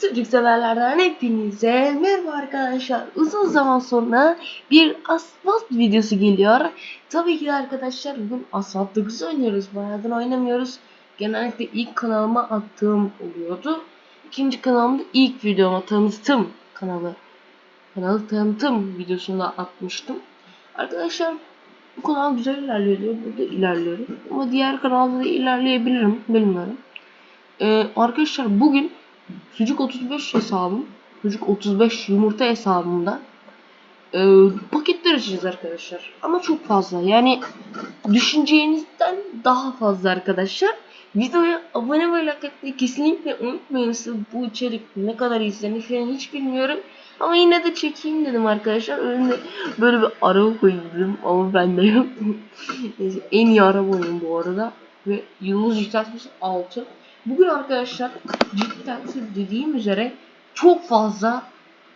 Sucuk severlerden hepinize merhaba arkadaşlar. Uzun zaman sonra bir asfalt videosu geliyor. Tabii ki arkadaşlar bugün asfalt 9 oynuyoruz. Bayağıdır oynamıyoruz. Genellikle ilk kanalıma attığım oluyordu. İkinci kanalımda ilk videoma tanıtım kanalı. Kanalı tanıtım videosunda atmıştım. Arkadaşlar bu kanal güzel ilerliyor. Burada ilerliyorum. Ama diğer kanalda da ilerleyebilirim. Bilmiyorum. Ee, arkadaşlar bugün Sucuk 35 hesabım, Sucuk 35 yumurta hesabımda e, paketler açacağız arkadaşlar. Ama çok fazla. Yani düşüneceğinizden daha fazla arkadaşlar. Videoya abone ve like atmayı kesinlikle unutmayınız. Bu içerik ne kadar izlenir hiç bilmiyorum. Ama yine de çekeyim dedim arkadaşlar. Önümde böyle bir araba dedim. Ama bende yok. En iyi araba oyun bu arada. Ve yıldız yükseltmesi 6. Bugün arkadaşlar cidden dediğim üzere çok fazla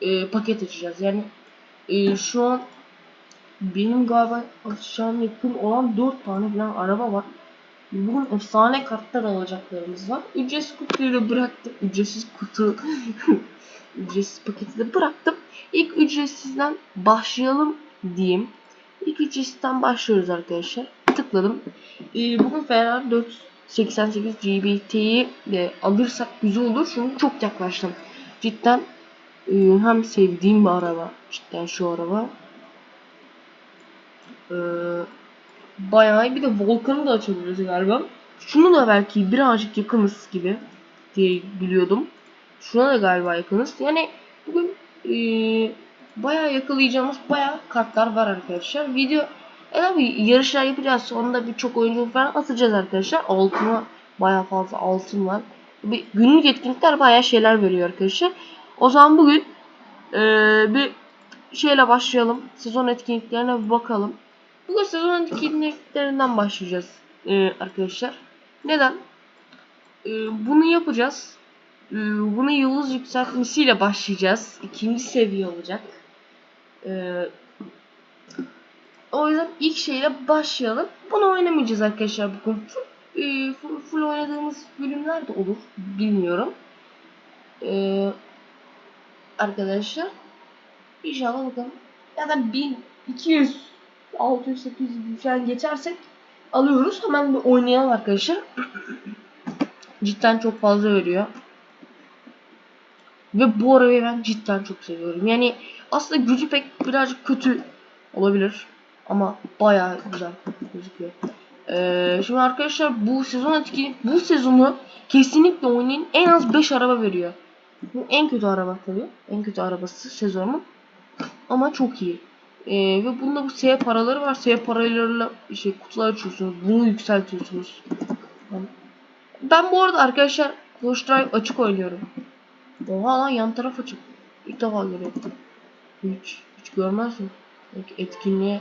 e, paket açacağız. Yani e, şu an benim galiba açacağım yakın olan 4 tane falan araba var. Bugün efsane kartlar alacaklarımız var. Ücretsiz kutuyu da bıraktım. Ücretsiz kutu ücretsiz paketi de bıraktım. İlk ücretsizden başlayalım diyeyim. İlk ücretsizden başlıyoruz arkadaşlar. Tıkladım. E, bugün Ferrari 4 88 GBT'yi de alırsak güzel olur. Çünkü çok yaklaştım. Cidden e, hem sevdiğim bir araba. Cidden şu araba. E, bayağı. Bir de Volkan'ı da açabiliriz galiba. Şunu da belki birazcık yakınız gibi diye biliyordum. Şuna da galiba yakınız. Yani bugün e, bayağı yakalayacağımız bayağı kartlar var arkadaşlar. Video e tabi yarışlar yapacağız. Sonunda birçok oyuncu falan atacağız arkadaşlar. Altına bayağı fazla altın var. Bir günlük etkinlikler bayağı şeyler veriyor arkadaşlar. O zaman bugün e, bir şeyle başlayalım. Sezon etkinliklerine bir bakalım. Bugün sezon etkinliklerinden başlayacağız e, arkadaşlar. Neden? E, bunu yapacağız. E, bunu yıldız yükseltmesiyle başlayacağız. İkinci seviye olacak. E, o yüzden ilk şeyle başlayalım. Bunu oynamayacağız arkadaşlar bugün. Full, e, full, full oynadığımız bölümler de olur. Bilmiyorum. E, arkadaşlar. İnşallah bakalım. Ya da 1200 600 800 falan geçersek alıyoruz. Hemen bir oynayalım arkadaşlar. cidden çok fazla veriyor. Ve bu arabayı ben cidden çok seviyorum. Yani aslında gücü pek birazcık kötü olabilir. Ama bayağı güzel gözüküyor. Ee, şimdi arkadaşlar bu sezon etki bu sezonu kesinlikle oynayın en az 5 araba veriyor. Bu en kötü araba tabii. En kötü arabası sezonun. Ama çok iyi. Ee, ve bunda bu S paraları var. S paralarıyla şey kutular açıyorsunuz. Bunu yükseltiyorsunuz. Ben bu arada arkadaşlar Ghost Drive açık oynuyorum. Oha lan yan taraf açık. İlk defa görüyorum. Hiç, hiç görmezsin. Etkinliğe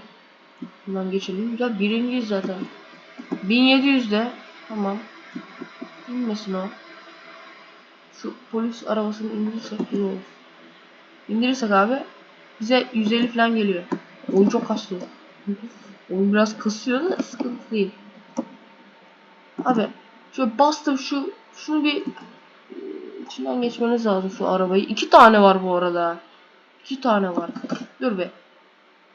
Bundan geçelim. Güzel birinciyiz zaten. 1700'de. Tamam. İnmesin o. Şu polis arabasını indirirsek iyi olur. İndirirsek abi bize 150 falan geliyor. Oyun çok kasıyor. Oyun biraz kasıyor da sıkıntı değil. Abi şöyle bastım şu şunu bir içinden geçmeniz lazım şu arabayı. İki tane var bu arada. İki tane var. Dur be.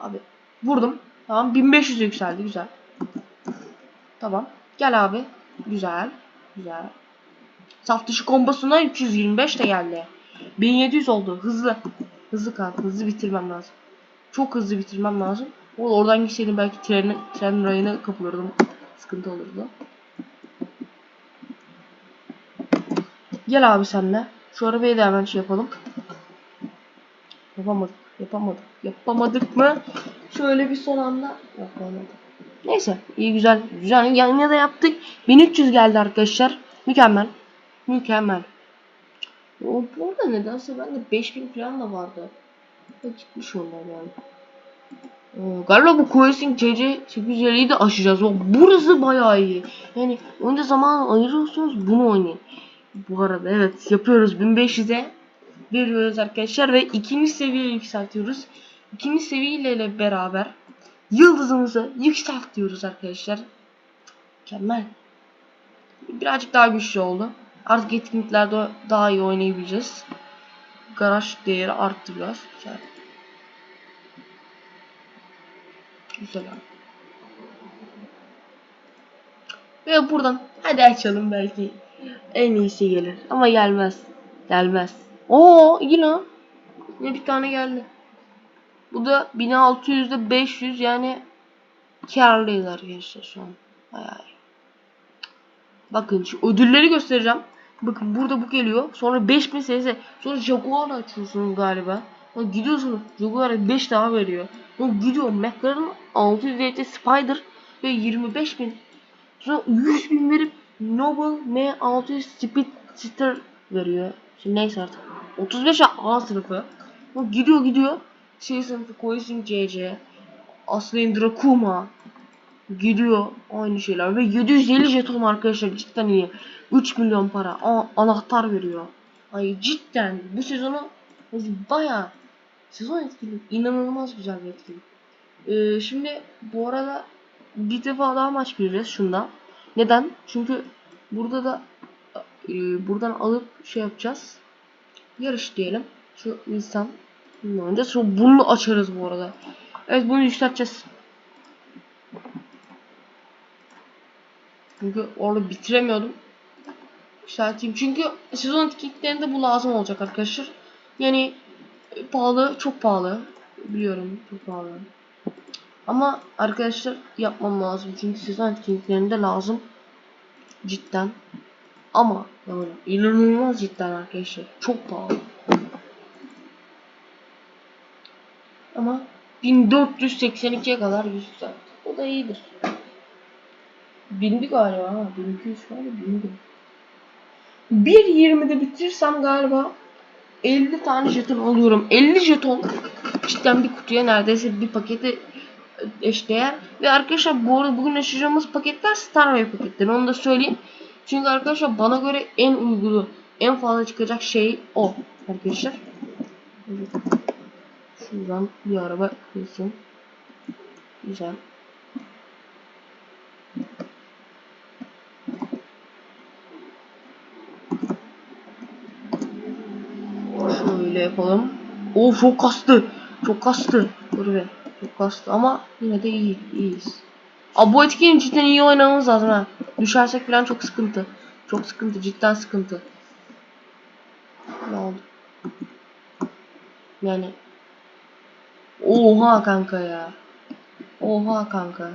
Abi vurdum. Tamam 1500 yükseldi güzel. Tamam. Gel abi. Güzel. Güzel. Saf dışı kombosuna 325 de geldi. 1700 oldu. Hızlı. Hızlı kalk. Hızlı bitirmem lazım. Çok hızlı bitirmem lazım. O oradan gitseydim belki tren, tren rayına kapılırdım. Sıkıntı olurdu. Gel abi senle. Şu arabayı da hemen şey yapalım. Yapamadık. Yapamadık. Yapamadık mı? Şöyle bir son anda yapamadık. Neyse iyi güzel. Güzel yine de yaptık. 1300 geldi arkadaşlar. Mükemmel. Mükemmel. O burada nedense bende 5000 falan da vardı. Gitmiş onlar yani. Galiba bu Quasing CC 850'yi de aşacağız. O burası bayağı iyi. Yani önce zaman ayırıyorsunuz bunu oynayın. Bu arada evet yapıyoruz 1500'e veriyoruz arkadaşlar ve ikinci seviye yükseltiyoruz. İkinci seviyeyle beraber yıldızımızı yükseltiyoruz arkadaşlar. Mükemmel. Birazcık daha güçlü oldu. Artık etkinliklerde daha iyi oynayabileceğiz. garaj değeri arttı biraz. Güzel. Güzel. Ve buradan hadi açalım belki en iyisi gelir. Ama gelmez. Gelmez. Oo yine ne bir tane geldi. Bu da 1600'de 500 yani karlıyız arkadaşlar şu an. Bayağı. Bakın şu ödülleri göstereceğim. Bakın burada bu geliyor. Sonra 5000 SS. Sonra Jaguar açıyorsunuz galiba. Sonra gidiyorsunuz. Jaguar'a 5 daha veriyor. Sonra gidiyor McLaren 600 DT Spider ve 25000. Sonra 100 bin verip Noble M600 Speedster veriyor. Şimdi neyse artık. 35 A sınıfı. Bu gidiyor gidiyor. Şey sınıfı Koisin CC. Aslen Drakuma. Gidiyor aynı şeyler. Ve 750 jeton arkadaşlar cidden iyi. 3 milyon para. Aa, anahtar veriyor. Ay cidden bu sezonu baya sezon etkinlik inanılmaz güzel bir etkinlik. Ee, şimdi bu arada bir defa daha maç gireceğiz şunda. Neden? Çünkü burada da e, buradan alıp şey yapacağız. Yarış diyelim. Şu insan bunu. Şu bunu açarız bu arada. Evet bunu yükselteceğiz. Çünkü orada bitiremiyordum. Yükselteyim. Çünkü sezon etkinliklerinde bu lazım olacak arkadaşlar. Yani e, pahalı, çok pahalı. Biliyorum çok pahalı. Ama arkadaşlar yapmam lazım. Çünkü sezon etkinliklerinde lazım. Cidden. Ama yani inanılmaz cidden arkadaşlar. Çok pahalı. Ama 1482'ye kadar yükseltti. O da iyidir. Bindi galiba ha. 1200 var ya bindi. 1.20'de bitirirsem galiba 50 tane jeton alıyorum. 50 jeton cidden bir kutuya neredeyse bir paketi eşdeğer. Ve arkadaşlar bu arada bugün açacağımız paketler Starway paketleri. Onu da söyleyeyim. Çünkü arkadaşlar bana göre en uygulu, en fazla çıkacak şey o. Arkadaşlar. Şuradan bir araba kılsın. Güzel. Şöyle yapalım. O çok kastı. Çok kastı. Dur be. Çok kastı ama yine de iyi, iyiyiz. Abi bu etkinliği cidden iyi oynamamız lazım ha. Düşersek falan çok sıkıntı. Çok sıkıntı, cidden sıkıntı. Ne oldu? Yani Oha kanka ya. Oha kanka.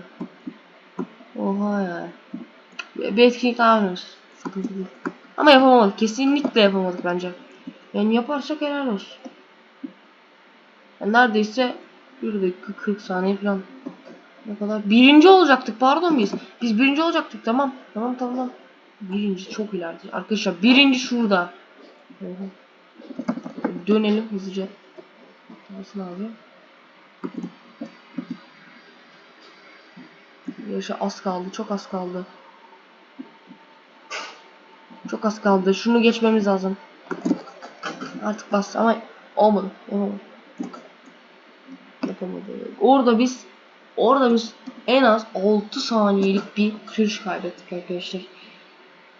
Oha ya. Bir etkinlik. Ama yapamadık. Kesinlikle yapamadık bence. Yani yaparsak helal olsun. Yani neredeyse 1 dakika 40 saniye falan. Ne kadar? Birinci olacaktık pardon biz. Biz birinci olacaktık tamam. Tamam tamam. Birinci çok ileride. Arkadaşlar birinci şurada. Dönelim hızlıca. Nasıl abi? Yaşa az kaldı. Çok az kaldı. Çok az kaldı. Şunu geçmemiz lazım. Artık bas ama olmadı. Olmadı. Yapamadı. Orada biz orada biz en az 6 saniyelik bir sürüş kaybettik arkadaşlar.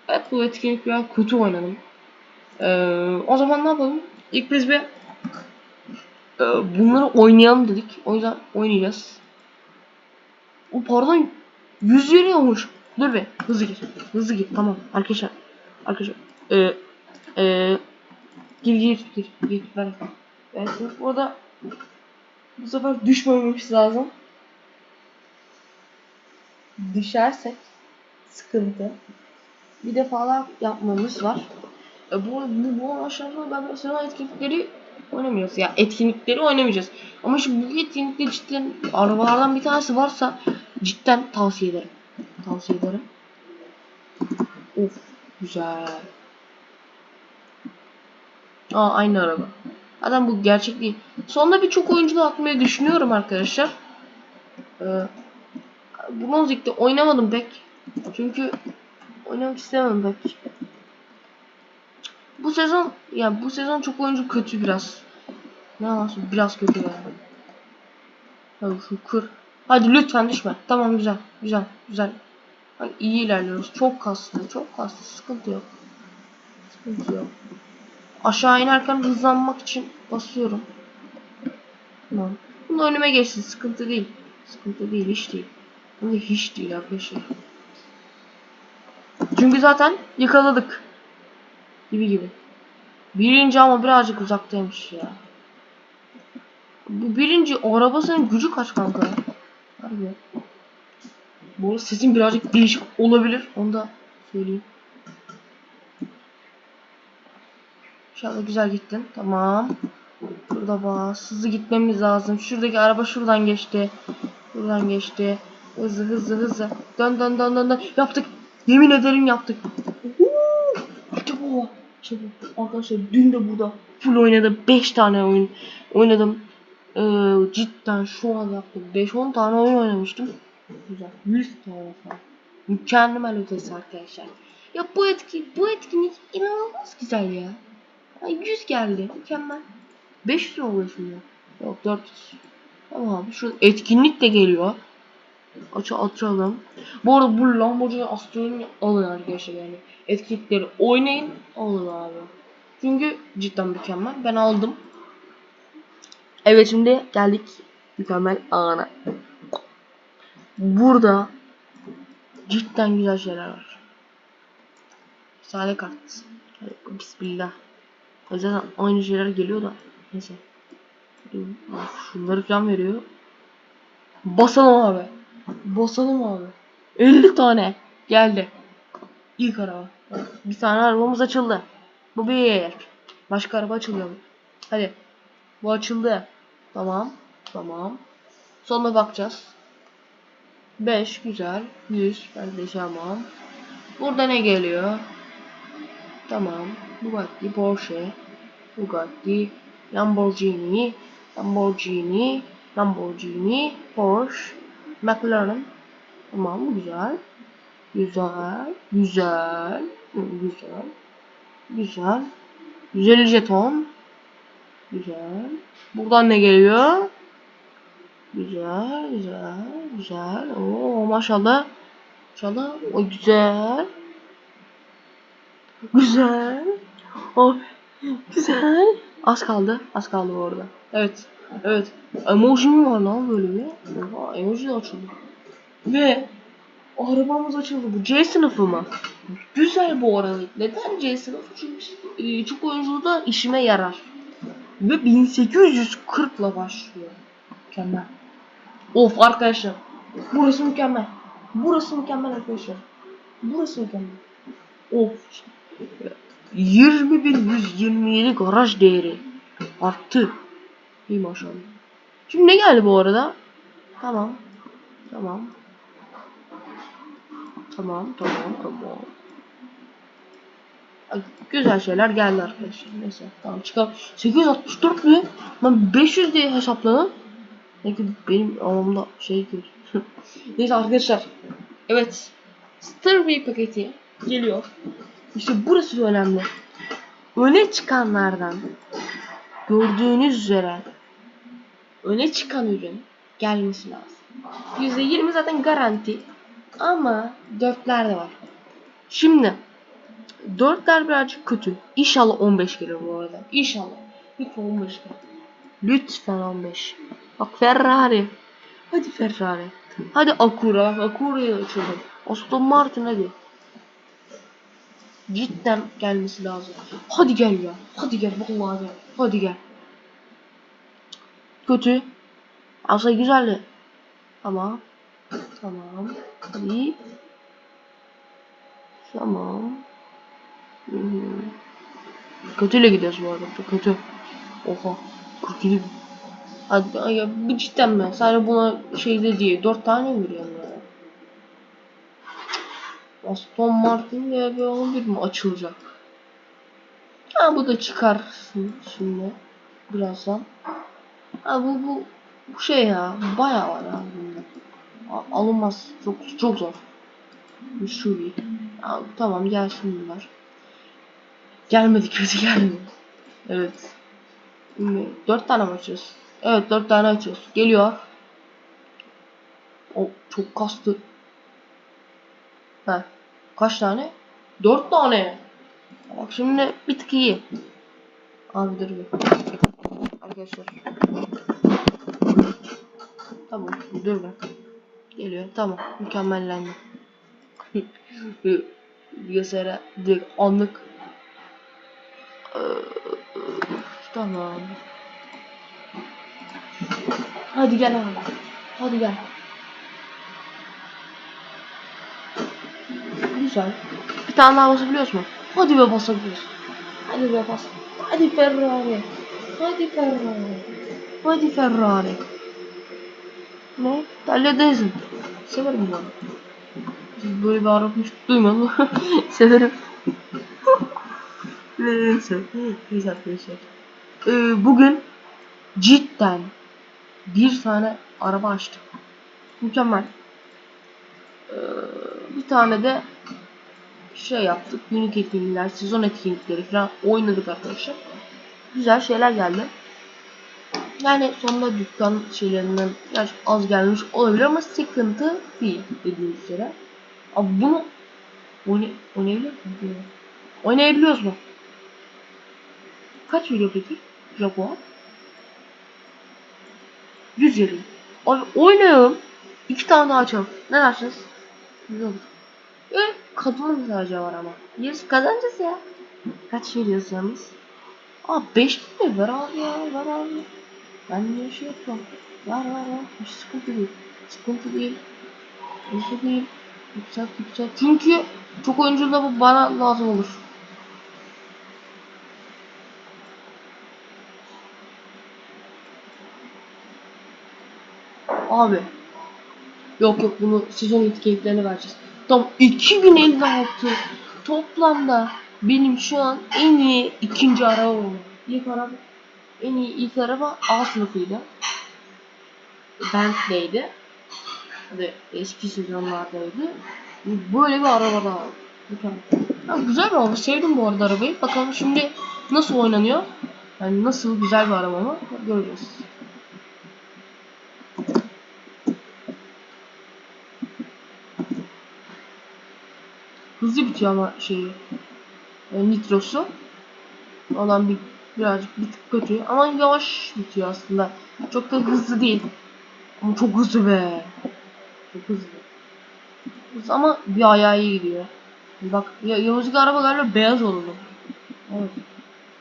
Evet bu etkinlik biraz kötü oynadım. Ee, o zaman ne yapalım? İlk biz bir e, bunları oynayalım dedik. O yüzden oynayacağız. O pardon 100 veriyormuş. Dur be hızlı git. Hızlı git tamam arkadaşlar. Arkadaşlar. Ee, ee, gir gir gir gir ver. Sırf orada bu sefer düşmememiz lazım. Düşersek sıkıntı. Bir defalar yapmamız var. E bu, bu, bu aşağıda ben mesela etkinlikleri oynamıyoruz. Ya etkinlikleri oynamayacağız. Ama şu bu etkinlikte cidden arabalardan bir tanesi varsa cidden tavsiye ederim. Tavsiye ederim. Of güzel. Aa aynı araba. Zaten bu gerçek değil. Sonunda birçok oyunculuğu atmayı düşünüyorum arkadaşlar. Ee, Bronzik'te oynamadım pek. Çünkü oynamak istemedim pek. Bu sezon ya bu sezon çok oyuncu kötü biraz. Ne yapıyorsun? Biraz kötü yani. Hadi şu kır. Hadi lütfen düşme. Tamam güzel. Güzel. Güzel. Hadi iyi ilerliyoruz. Çok kastı. Çok kastı. Sıkıntı yok. Sıkıntı yok. Aşağı inerken hızlanmak için basıyorum. Tamam. Bunu önüme geçsin. Sıkıntı değil. Sıkıntı değil. Hiç değil. Bunu hiç değil arkadaşlar. Çünkü zaten yakaladık. Gibi gibi. Birinci ama birazcık uzaktaymış ya. Bu birinci arabasının gücü kaç kanka? Harbi. Bu arada sesim birazcık değişik olabilir. Onu da söyleyeyim. İnşallah güzel gittin. Tamam. Burada bas. Hızlı gitmemiz lazım. Şuradaki araba şuradan geçti. Buradan geçti. Hızlı hızlı hızlı. Dön dön dön dön dön. Yaptık. Yemin ederim yaptık. İşte bu. Arkadaşlar dün de burada full oynadım. 5 tane oyun oynadım. Ee, cidden şu an yaptım. 5-10 tane oyun oynamıştım. Güzel. 100 tane falan. Mükemmel ötesi arkadaşlar. Ya bu etki, bu etkinlik inanılmaz güzel ya. Ay 100 geldi. Mükemmel. 500 oldu şimdi. Yok 400. Tamam şu etkinlik de geliyor. Aç açalım. Bu arada bu Lamborghini Astro'yu alın arkadaşlar yani. Etkinlikleri oynayın alın abi. Çünkü cidden mükemmel. Ben aldım. Evet şimdi geldik mükemmel ana. Burada cidden güzel şeyler var. Sade kart. Bismillah. Zaten aynı şeyler geliyor da. Neyse. Şunları falan veriyor. Basalım abi. Basalım abi. 50 tane. Geldi. İlk araba. Bir tane arabamız açıldı. Bu bir. Başka araba açılıyor. Hadi. Bu açıldı. Tamam. Tamam. Sonra bakacağız. 5 güzel. 100 ben de tamam. Burada ne geliyor? Tamam. Bugatti, Porsche, Bugatti, Lamborghini, Lamborghini, Lamborghini, Porsche, McLaren. Tamam güzel. Güzel. Güzel. Güzel. Güzel. 150 jeton. Güzel. Buradan ne geliyor? Güzel, güzel, güzel. Oo maşallah. Maşallah. O güzel. Güzel. Oh, güzel. Az kaldı. Az kaldı bu arada. Evet. Evet. Emoji mi var lan böyle bir? Oha, emoji de açıldı. Ve arabamız açıldı. Bu C sınıfı mı? Güzel bu arada. Neden C sınıfı? Çünkü e, çok oyunculukta işime yarar. Ve 1840 ile başlıyor. Mükemmel. Of arkadaşlar. Burası mükemmel. Burası mükemmel arkadaşlar. Burası mükemmel. Of. 20.127 garaj değeri. Arttı. İyi maşallah. Şimdi ne geldi bu arada? Tamam. Tamam. Tamam, tamam, tamam. Güzel şeyler geldi arkadaşlar. Neyse tamam çıkalım. 864 mü? Ben 500 diye hesapladım. Peki benim anlamda şey kötü. Neyse arkadaşlar. Evet. Starway paketi geliyor. İşte burası önemli. Öne çıkanlardan gördüğünüz üzere öne çıkan ürün gelmesi lazım. %20 zaten garanti. Ama dörtler de var. Şimdi dörtler birazcık kötü. İnşallah 15 gelir bu arada. İnşallah. Lütfen 15 gelir. Lütfen 15. Bak Ferrari. Hadi Ferrari. Hadi Acura. Bak Acura'yı açalım. Aston Martin hadi. Cidden gelmesi lazım. Hadi gel ya. Hadi gel. Vallahi gel. Hadi gel. Kötü. Aslında güzeldi. Tamam. Tamam. Hadi. Tamam. Kötüyle gidiyoruz bu arada. Kötü. Oha. 47 bin. Hadi ya bu cidden mi? Sadece buna şeyde diye dört tane mi veriyorum ya? Aston Martin ve B11 mi açılacak? Ha bu da çıkarsın şimdi birazdan. Ha bu bu bu şey ya bayağı var ya bunda. A- Alınmaz çok çok zor. Missouri. Ha, tamam gelsin bunlar. Gelmedi kötü gelmedi. Evet. Şimdi dört tane mi açıyoruz? Evet dört tane açıyoruz. Geliyor. O çok kastı. Ha. Kaç tane? Dört tane. Bak şimdi bir tık iyi. Abi dur bir. Arkadaşlar. Tamam dur be. Geliyor tamam mükemmellendi. Bilgisayara direkt anlık. Tamam. Hadi gel abi. Hadi gel. Güzel. Bir tane daha basabiliyoruz mu? Hadi be basabiliyoruz. Hadi be bas. Hadi Ferrari. Hadi Ferrari. Hadi Ferrari. Ne? Hallederiz. Severim bunu. Böyle bir hiç duymadım. Severim. Neyse arkadaşlar. Ee, bugün cidden bir tane araba açtık. Mükemmel. Ee, bir tane de şey yaptık. Günlük etkinlikler, sezon etkinlikleri falan oynadık arkadaşlar. Güzel şeyler geldi. Yani sonunda dükkan şeylerinden biraz az gelmiş olabilir ama sıkıntı değil dediğiniz üzere. Abi bunu oynay oynayabiliyor muyuz? Oynayabiliyoruz mu? Kaç veriyor peki? Jaguar? 120. Abi oynayalım. İki tane daha açalım. Ne dersiniz? Güzel olur. E, kadın sadece var ama. Yarısı kazanacağız ya. Kaç veriyorsanız. Aa 5 bin mi? Ver abi ya. Ver abi. Ben niye şey yapıyorum? Ver ver ver. Hiç sıkıntı değil. Sıkıntı değil. Sıkıntı değil. Yükselt yükselt. Çünkü çok oyunculuğunda bu bana lazım olur. Abi. Yok yok bunu sezon etkinliklerine vereceğiz. Tam 2056 toplamda benim şu an en iyi ikinci araba oldu. İlk araba en iyi ilk araba A sınıfıydı. Bentley'di. Ve eski sezonlardaydı. Böyle bir araba daha. Ha, güzel bir araba. Sevdim bu arada arabayı. Bakalım şimdi nasıl oynanıyor. Yani nasıl güzel bir araba mı göreceğiz. Hızlı bitiyor ama şeyi. E, nitrosu. Olan bir birazcık bir tık kötü ama yavaş bitiyor aslında. Çok da hızlı değil. Ama çok hızlı be. Çok hızlı. Hızlı ama bir ayağı iyi gidiyor. Bak ya, Yavuz'un araba galiba beyaz oldu. Evet.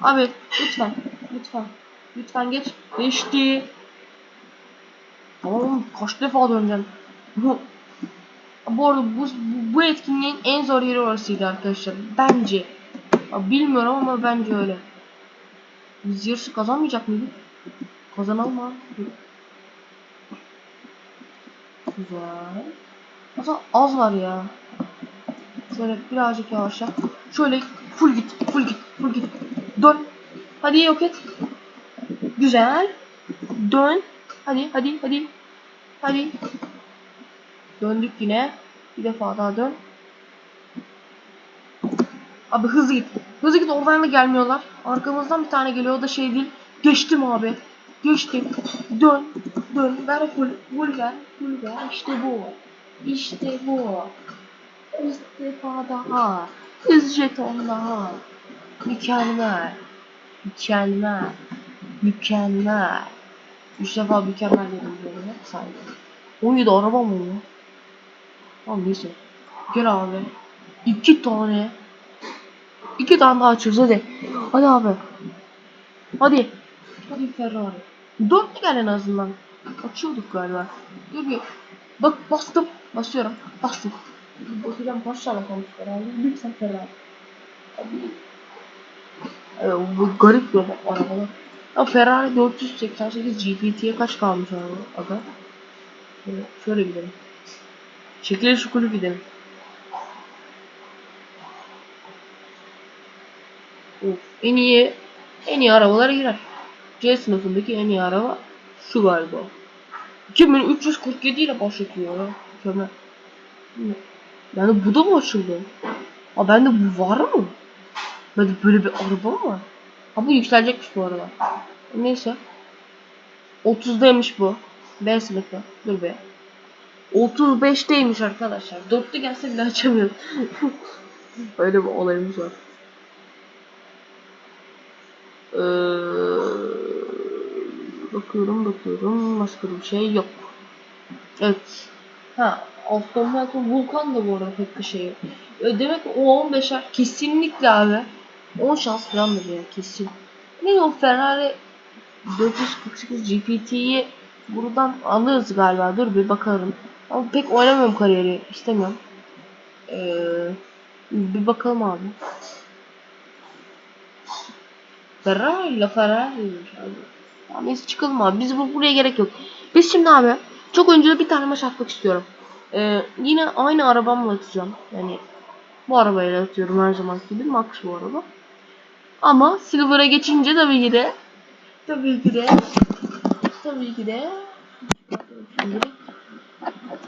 Abi lütfen. Lütfen. Lütfen geç. Geçti. Tamam kaç defa döneceğim. Bu arada bu, bu etkinliğin en zor yeri orasıydı arkadaşlar. Bence. Ya bilmiyorum ama bence öyle. Biz yarışı kazanmayacak mıydık? Kazanalım abi. Güzel. Aslında az var ya. Şöyle birazcık yavaşla. Şöyle full git, full git, full git. Dön. Hadi yok et. Güzel. Dön. Hadi, hadi, hadi. Hadi. Döndük yine. Bir defa daha dön. Abi hızlı git. Hızlı git oradan da gelmiyorlar. Arkamızdan bir tane geliyor o da şey değil. Geçtim abi. Geçtim. Dön. Dön. Ver full. Full ver. Full ver. İşte bu. İşte bu. İstifa daha. Hız jeton daha. Mükemmel. Mükemmel. Mükemmel. Üç defa mükemmel dedim böyle. Saydım. 17 araba mı oluyor? Tamam neyse. Gel abi. İki tane. İki tane daha açıyoruz hadi. Hadi abi. Hadi. Hadi Ferrari. Dört gel en azından. Açıyorduk galiba. Dur bir. Bak bastım. Basıyorum. Bastım. Bakacağım kaç tane kalmış Ferrari. Lütfen Ferrari. Ee, bu garip bir arabalar. Ya Ferrari 488 GPT'ye kaç kalmış araba? Aga. Şöyle, şöyle gidelim. Çekil şu kulüp gidelim. Of, en iyi en iyi arabalara girer. C sınıfındaki en iyi araba şu galiba. 2347 ile başlatıyor ya. Mükemmel. Yani bu da mı açıldı? Aa bende bu var mı? Bende böyle bir araba mı var? Ha bu yükselecekmiş bu arada. Neyse. 30'daymış bu. B sınıfı. Dur be. 35'teymiş arkadaşlar. 4'te gelse bile açamıyorum. Öyle bir olayımız var. Ee, bakıyorum bakıyorum başka bir şey yok. Evet. Ha Aston Martin Vulkan da bu arada pek bir şey yok. Ee, demek ki o 15'er kesinlikle abi 10 şans falandır ya kesin. Ne o Ferrari 448 GPT'yi buradan alırız galiba. Dur bir bakalım. Ama pek oynamıyorum kariyeri. istemiyorum. Ee, bir bakalım abi. Ferrari Ferrari'ymiş abi. Tamam neyse çıkalım abi. Biz bu, buraya gerek yok. Biz şimdi abi çok önce bir tane maç atmak istiyorum. Ee, yine aynı arabamla atacağım. Yani bu arabayla atıyorum her zaman gibi. Max bu araba. Ama Silver'a geçince tabii ki de tabii ki de tabii ki de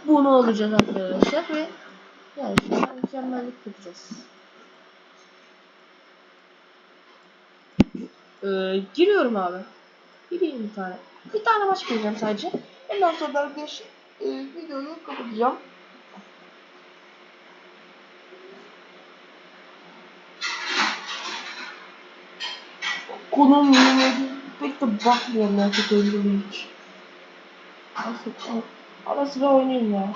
bunu olacağız arkadaşlar ve şimdi mükemmellik yapacağız. Ee, giriyorum abi. Gireyim bir tane. Bir tane maç gireceğim sadece. Ondan sonra da arkadaşlar e, videoyu kapatacağım. Konum pek de bakmıyorum çok oyunculuğu hiç. Nasıl? Ara sıra oynayayım ya.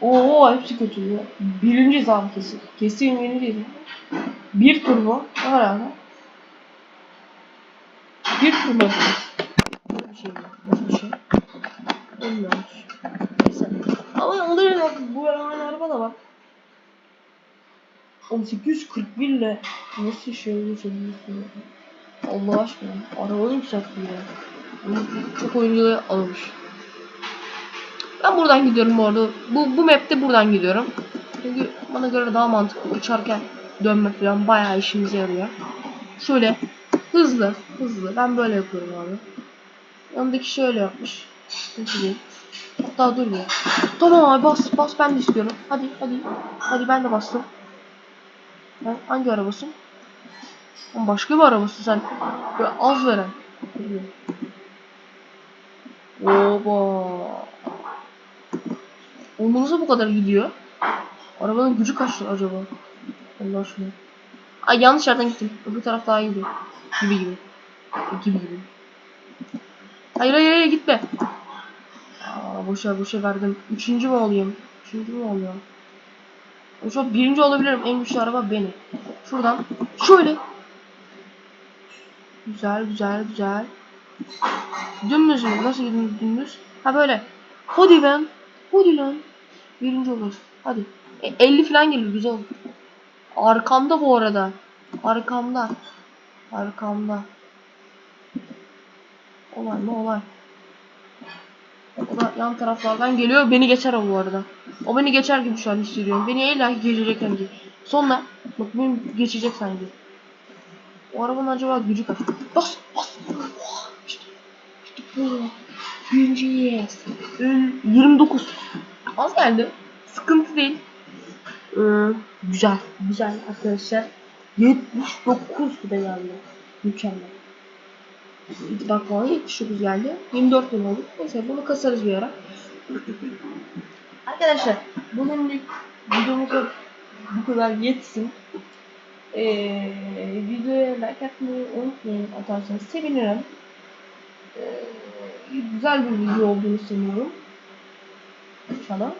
Oo hepsi kötü ya. Birinciyiz abi kesin. Kesin birinciyiz. Bir tur mu? Herhalde. Bir tur mu yapacağız? Bir şey bir şey? Bilmiyorum. Neyse. Ama alırız. Bu aynı araba da var. 1841 ile nasıl şey geçebiliyorsun ya? Allah aşkına. Arabanın yükseltti ya. Çok oyuncuya almış. Ben buradan gidiyorum bu arada. Bu, bu map'te buradan gidiyorum. Çünkü bana göre daha mantıklı. Uçarken dönme falan bayağı işimize yarıyor. Şöyle hızlı hızlı. Ben böyle yapıyorum abi. Yanındaki şöyle yapmış. Hatta dur bir. Tamam abi bas bas ben de istiyorum. Hadi hadi. Hadi ben de bastım. Ben hangi arabasın? Lan Başka bir arabasın sen. Böyle az veren. Oba. Omunuza bu kadar gidiyor. Arabanın gücü kaç acaba? Allah aşkına. Ay yanlış yerden gittim. Öbür taraf daha iyi. Gibi gibi. Gibi gibi. Hayır hayır hayır gitme. Aa, boşa boşa verdim. Üçüncü mü olayım? Üçüncü mü oluyorum? Şu birinci olabilirim. En güçlü araba benim. Şuradan şöyle. Güzel güzel güzel. Dümdüz mü? Nasıl dümdüz dümdüz? Ha böyle. Hadi lan. Hadi lan. Birinci olur. Hadi. E, 50 falan gelir güzel. Arkamda bu arada. Arkamda. Arkamda. Olay mı olay. Da yan taraflardan geliyor. Beni geçer o bu arada. O beni geçer gibi şu an hissediyorum. Beni illa geçecek bence. Sonra bak beni geçecek sanki. O arabanın acaba gücü kaç? Bas bas. Oh, işte, bu. Birinciyiz. Ön- 29. Az geldi. Sıkıntı değil. Ee, güzel. Güzel arkadaşlar. 79 bir de geldi. Mükemmel. İlk bakmaya 79 geldi. 24 bin oldu. Neyse bunu kasarız bir ara. Arkadaşlar bugünlük videomuza bu kadar yetsin. Ee, videoya like atmayı unutmayın atarsanız sevinirim. Ee, güzel bir video olduğunu sanıyorum. İnşallah.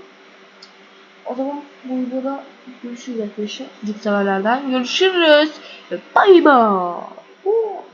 O zaman bu videoda görüşürüz arkadaşlar. Cik severlerden görüşürüz. Bay bay.